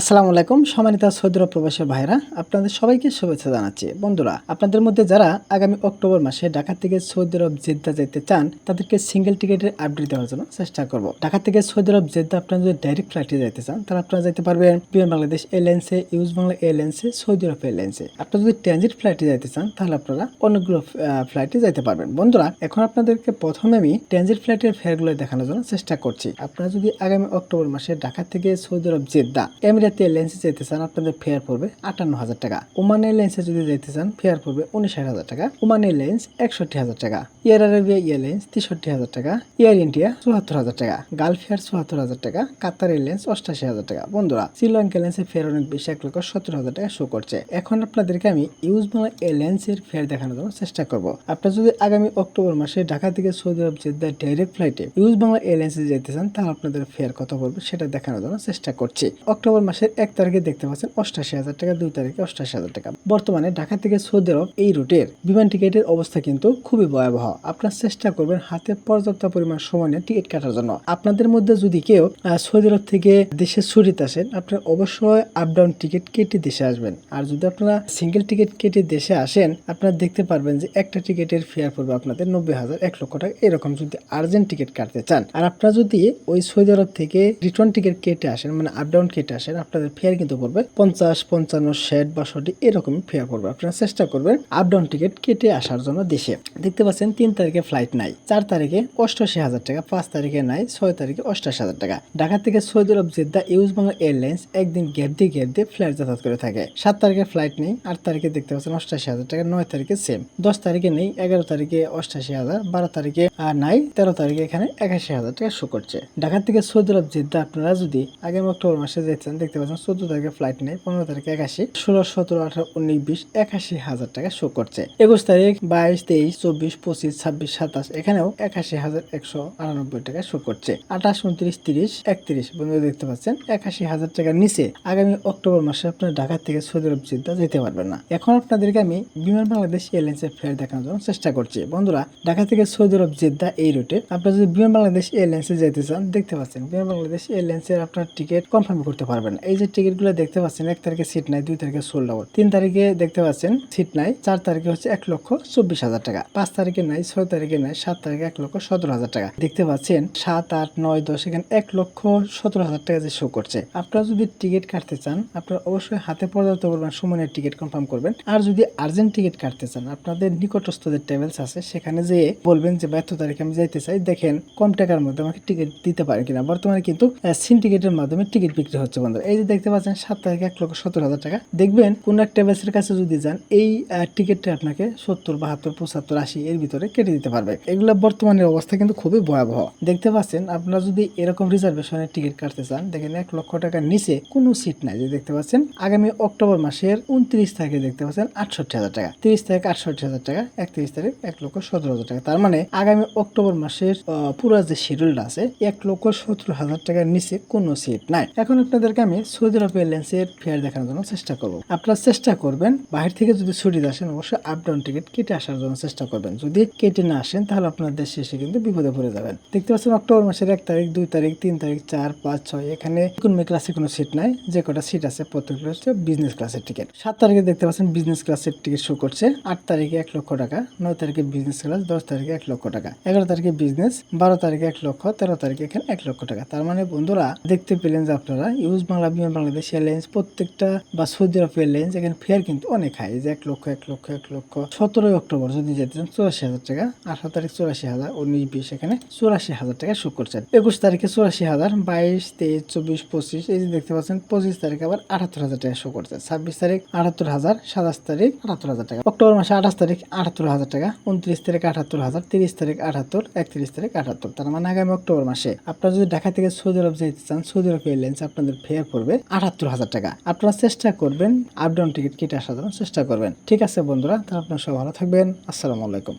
আসসালামু আলাইকুম, সম্মানিত সৌদি আরব প্রবাসী ভাইরা আপনাদের সবাইকে শুভেচ্ছা জানাচ্ছি। বন্ধুরা, আপনাদের মধ্যে যারা আগামী অক্টোবর মাসে ঢাকা থেকে সৌদি আরব জেদ্দা যেতে চান, তাদেরকে সিঙ্গেল টিকিটের আপডেট দেওয়ার জন্য চেষ্টা করব। ঢাকা থেকে সৌদি আরব জেদ্দা আপনারা যদি ডাইরেক্ট ফ্লাইটে যেতে চান, তাহলে আপনারা যেতে পারবেন পিএম বাংলাদেশ এয়ারলাইন্সে ইউজ বাংলা এয়ারলাইন্সে, সৌদি আরব এয়ারলাইন্সে। আপনারা যদি ট্রানজিট ফ্লাইটে যেতে চান, তাহলে আপনারা অনেকগুলো ফ্লাইটে যেতে পারবেন। বন্ধুরা, এখন আপনাদেরকে প্রথমে আমি ট্রানজিট ফ্লাইটের ফেয়ারগুলো দেখানোর জন্য চেষ্টা করছি। আপনারা যদি আগামী অক্টোবর মাসে ঢাকা থেকে সৌদি আরব জেদ্দা এমিরাতি এয়ারলাইন্সে যেতে চান, আপনাদের ফেয়ার পড়বে আটান্ন হাজার টাকা। ওমান লেন্সে যদি যেতে চান ফেয়ার পড়বে উনিশ হাজার টাকা। ওমান লেন্স একষট্টি হাজার টাকা। এয়ার আরবিয়া ইয়ার লেন্স তেষট্টি হাজার টাকা। এয়ার ইন্ডিয়া চুয়াত্তর হাজার টাকা। গালফ এয়ার চুয়াত্তর হাজার টাকা। কাতার এয়ারলাইন্স অষ্টাশি হাজার টাকা। বন্ধুরা, শ্রীলঙ্কা এয়ারলাইন্সের ফেয়ার অনেক বেশি, এক লক্ষ সত্তর হাজার টাকা শো করছে। এখন আপনাদেরকে আমি ইউজ বাংলা লেন্সের ফেয়ার দেখানোর জন্য চেষ্টা করব। আপনারা যদি আগামী অক্টোবর মাসে ঢাকা থেকে সৌদি আরব জেদ্দা ডাইরেক্ট ফ্লাইটে ইউজ বাংলা এয়ারলাইন্সে যেতে চান, তাহলে আপনাদের ফেয়ার কত পড়বে সেটা দেখানোর জন্য চেষ্টা করছি। অক্টোবর মাসের এক তারিখে দেখতে পাচ্ছেন অষ্টাশি হাজার টাকা, দুই তারিখে অষ্টাশি হাজার টাকা। বর্তমানে ঢাকা থেকে সৌদি আরব এই রুটের বিমান টিকিটের অবস্থা কিন্তু খুবই ভয়াবহ। আপনার চেষ্টা করবেন হাতে পর্যাপ্ত পরিমাণ সময় নিয়ে টিকিট কাটার জন্য। আপনাদের মধ্যে যদি কেউ সৌদি আরব থেকে দেশে ছুটিতে আসেন, আপনার অবশ্যই আপ ডাউন টিকিট কেটে দেশে আসবেন। আর যদি আপনারা সিঙ্গেল টিকিট কেটে দেশে আসেন, আপনারা দেখতে পারবেন যে একটা টিকিটের ফেয়ার পড়বে আপনাদের নব্বই হাজার, এক লক্ষ টাকা। এরকম যদি আর্জেন্ট টিকিট কাটতে চান। আর আপনারা যদি ওই সৌদি আরব থেকে রিটার্ন টিকিট কেটে আসেন মানে আপ ডাউন কেটে আসেন আপনাদের ফেয়ার কিন্তু পড়বে পঞ্চাশ, পঞ্চান্ন, ষাট, বাষট্টি এরকমই ফেয়ার পড়বে। আপনারা চেষ্টা করবেন আপ ডাউন টিকিট কেটে আসার জন্য দেশে। দেখতে পাচ্ছেন, তিন তারিখে ফ্লাইট নাই, চার তারিখে অষ্টাশি হাজার টাকা, পাঁচ তারিখে নাই, ছয় তারিখে অষ্টাশি হাজার টাকা। ঢাকা থেকে Saudi Arab Jeddah US Bangla airlines একদিন গ্যাপ দিয়ে গ্যাপ দিয়ে ফ্লাইট যাতায়াত করে থাকে। সাত তারিখে ফ্লাইট নেই, আট তারিখে দেখতে পাচ্ছেন অষ্টাশি হাজার টাকা, নয় তারিখে সেম দশ তারিখে নেই, এগারো তারিখে অষ্টাশি হাজার, বারো তারিখে নাই, তেরো তারিখে এখানে একাশি হাজার টাকা শো করছে। ঢাকা থেকে সৌদি আরব জেদ্দা, আপনারা যদি আগামী অক্টোবর মাসে যেতেন, দেখতে পাচ্ছেন, চোদ্দ তারিখে ফ্লাইট নেই পনেরো তারিখে একাশি, ষোলো, সতেরো, আঠারো, উনিশ, বিশ, একাশি হাজার টাকা শো করছে। একুশ তারিখ, বাইশ, তেইশ, চব্বিশ, পঁচিশ, ছাব্বিশ, সাতাশ, এখানেও একাশি হাজার একশো আটানব্বই টাকা শো করছে। আঠাশ, উনত্রিশ, তিরিশ, একত্রিশ, বন্ধুরা দেখতে পাচ্ছেন, একাশি হাজার টাকার নিচে আগামী অক্টোবর মাসে আপনার ঢাকা থেকে সৌদি আরব জেদ্দা যেতে পারবেন না। এখন আপনাদেরকে আমি বিমান বাংলাদেশ এয়ারলাইন্সের ফেয়ার দেখানোর জন্য চেষ্টা করছি। বন্ধুরা, ঢাকা থেকে সৌদি আরব জেদ্দা এই রুটে আপনারা যদি বিমান বাংলাদেশ এয়ারলাইন্সে যেতে চান, দেখতে পাচ্ছেন বিমান বাংলাদেশ এয়ারলাইন্সের আপনার টিকিট কনফার্ম করতে পারবেন। এই যে টিকিটগুলো দেখতে পাচ্ছেন, এক তারিখে সিট নাই, দুই তারিখে সোল্ড আউট তিন তারিখে দেখতে পাচ্ছেন সিট নাই, চার তারিখে হচ্ছে এক লক্ষ চব্বিশ হাজার টাকা। পাঁচ তারিখে নাই, ছয় তারিখে নাই, সাত তারিখে এক লক্ষ সতেরো হাজার টাকা। দেখতে পাচ্ছেন, সাত, আট, নয়, দশ, এখানে এক লক্ষ সতেরো হাজার টাকা যে শো করছে। আপনারা যদি টিকিট কাটতে চান, আপনারা অবশ্যই হাতে পর্যাপ্ত পরিমাণ সময় টিকিট কনফার্ম করবেন। আর যদি আর্জেন্ট টিকিট কাটতে চান, আপনাদের নিকটস্থ যে ট্রাভেলস আছে, সেখানে যেয়ে বলবেন যে ব্যর্থ তারিখে আমি যাইতে চাই। দেখেন, কম টাকার মধ্যে আমাকে টিকিট দিতে পারেন কিনা। বর্তমানে কিন্তু সিন টিকিটের মাধ্যমে টিকিট বিক্রি হচ্ছে বন্ধুরা এই যে দেখতে পাচ্ছেন, সাত তারিখে এক লক্ষ সত্তর হাজার টাকা। দেখবেন কোন এক ট্রাভেলসের কাছে যদি যান, এই টিকিটটা আপনাকে সত্তর, বাহাত্তর, পঁচাত্তর, আশি এর ভিতরে কেটে দিতে পারবে। এগুলো বর্তমানের অবস্থা কিন্তু খুবই ভয়াবহ। দেখতে পাচ্ছেন, আপনারা যদি এরকম রিজার্ভেশনের টিকিট কাটতে চান, দেখেন এক লক্ষ টাকার নিচে কোনো সিট নাই, যে দেখতে পাচ্ছেন। আগামী অক্টোবর মাসের উনত্রিশ তারিখে দেখতে পাচ্ছেন আটষট্টি হাজার টাকা। তিরিশ তারিখ আটষট্টি হাজার টাকা, একত্রিশ তারিখ এক লক্ষ সতেরো হাজার টাকা। তার মানে আগামী অক্টোবর মাসের পুরো যে শিডিউলটা আছে, এক লক্ষ সতেরো হাজার টাকার নিচে কোনো সিট নাই। এখন আপনাদেরকে আমি সৌদি আরব এয়ারলাইন্সের ফেয়ার দেখানোর জন্য চেষ্টা করব। আপনারা চেষ্টা করবেন, বাহির থেকে যদি ছুটিতে আসেন, অবশ্যই আপ ডাউন টিকিট কেটে আসার জন্য চেষ্টা করবেন। যদি কেটে না আসেন, তাহলে আপনার দেশে এসে কিন্তু বিপদে পড়ে যাবেন। দেখতে পাচ্ছেন, অক্টোবর মাসের এক তারিখ, দুই তারিখ, তিন তারিখ, চার, পাঁচ, ছয়, এখানে ইকোনমি ক্লাসে কোনো সিট নাই, যে কটা সিট আছে, প্রত্যেকটা হচ্ছে বিজনেস ক্লাসের টিকিট সাত তারিখে দেখতে পাচ্ছেন বিজনেস ক্লাসের টিকিট শো করছে। আট তারিখে এক লক্ষ টাকা, নয় তারিখে বিজনেস ক্লাস দশ তারিখে এক লক্ষ টাকা। এগারো তারিখে বিজনেস বারো তারিখে এক লক্ষ, তেরো তারিখে এখানে এক লক্ষ টাকা। তার মানে বন্ধুরা, দেখতে পেলেন যে আপনারা ইউজ বাংলা বিমান বাংলাদেশ এয়ারলাইন্স প্রত্যেকটা বা সৌদি আরব এয়ারলাইন্স এখানে ফেয়ার কিন্তু অনেক হাই যে এক লক্ষ এক লক্ষ এক লক্ষ। সতেরোই অক্টোবর যদি যেতে চান, চুরাশি হাজার টাকা। আঠারো তারিখ চুরাশি হাজার, উনিশ, বিশ এখানে চুরাশি হাজার টাকা শো করছেন একুশ তারিখে চুরাশি হাজার, বাইশ, তেইশ, চব্বিশ, পঁচিশ, এই যে দেখতে পাচ্ছেন, পঁচিশ তারিখ আবার আটাত্তর হাজার টাকা শো করছে ছাব্বিশ তারিখ আটাত্তর হাজার, সাতাশ তারিখ আটাত্তর হাজার টাকা। অক্টোবর মাসে আঠাশ তারিখ আটাত্তর হাজার টাকা, উনত্রিশ তারিখ আটাত্তর হাজার, তিরিশ তারিখ আটাত্তর, একত্রিশ তারিখ আটাত্তর। তার মানে আগামী অক্টোবর মাসে আপনারা যদি ঢাকা থেকে সৌদি আরব যেতে চান, সৌদি আরব এয়ারলাইন্স আপনাদের ফেয়ার পড়বে আটাত্তর হাজার টাকা। আপনারা চেষ্টা করবেন আপডাউন টিকিট কেটে আসার জন্য চেষ্টা করবেন। ঠিক আছে বন্ধুরা, তাহলে আপনারা সব ভালো থাকবেন। আসসালামু আলাইকুম।